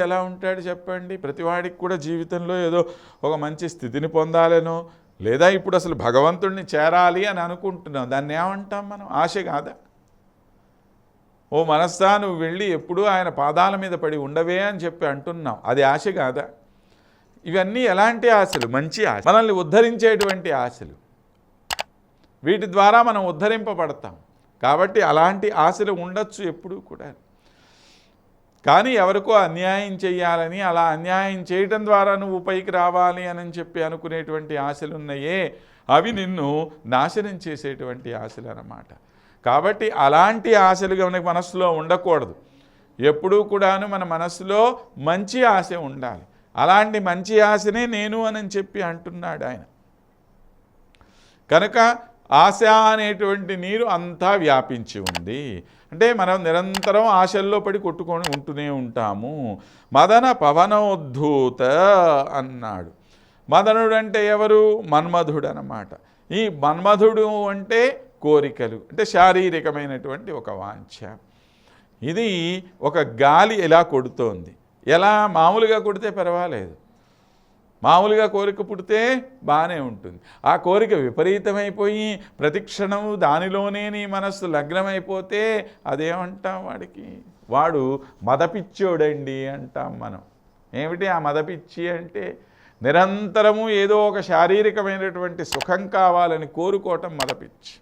ఎలా ఉంటాడు చెప్పండి? ప్రతివాడికి కూడా జీవితంలో ఏదో ఒక మంచి స్థితిని పొందాలనో లేదా ఇప్పుడు అసలు భగవంతుడిని చేరాలి అని అనుకుంటున్నాం. దాన్ని ఏమంటాం మనం? ఆశ కాదా? ఓ మనస్సా నువ్వు వెళ్ళి ఎప్పుడూ ఆయన పాదాల మీద పడి ఉండవే అని చెప్పి అంటున్నాం. అది ఆశ కాదా? ఇవన్నీ ఎలాంటి ఆశలు? మంచి ఆశ. మనల్ని ఉద్ధరించేటువంటి ఆశలు. వీటి ద్వారా మనం ఉద్ధరింపబడతాం. కాబట్టి అలాంటి ఆశలు ఉండొచ్చు ఎప్పుడూ కూడా కానీ ఎవరికో అన్యాయం చేయాలని అలా అన్యాయం చేయటం ద్వారా నువ్వు పైకి రావాలి అని చెప్పి అనుకునేటువంటి ఆశలున్నాయే అవి నిన్ను నాశనం చేసేటువంటి ఆశలు అన్నమాట కాబట్టి అలాంటి ఆశలు మనకి మనస్సులో ఉండకూడదు. ఎప్పుడూ కూడాను మన మనస్సులో మంచి ఆశ ఉండాలి. అలాంటి మంచి ఆశనే నేను అని చెప్పి అంటున్నాడు ఆయన కనుక ఆశ అనేటువంటి నీరు అంతా వ్యాపించి ఉంది. అంటే మనం నిరంతరం ఆశల్లో పడి కొట్టుకొని ఉంటూనే ఉంటాము. మదన పవనోద్ధూత అన్నాడు. మదనుడు అంటే ఎవరు? మన్మధుడు అన్నమాట ఈ మన్మధుడు అంటే కోరికలు అంటే శారీరకమైనటువంటి ఒక వాంఛ. ఇది ఒక గాలి ఎలా కొడుతోంది? ఎలా మామూలుగా కొడితే పర్వాలేదు. మామూలుగా కోరిక పుడితే బాగానే ఉంటుంది. ఆ కోరిక విపరీతమైపోయి ప్రతిక్షణం దానిలోనే నీ మనస్సు లగ్నమైపోతే అదేమంటాం వాడికి? వాడు మదపిచ్చోడండి అంటాం మనం. ఏమిటి ఆ మదపిచ్చి అంటే నిరంతరము ఏదో ఒక శారీరకమైనటువంటి సుఖం కావాలని కోరుకోవటం మదపిచ్చి.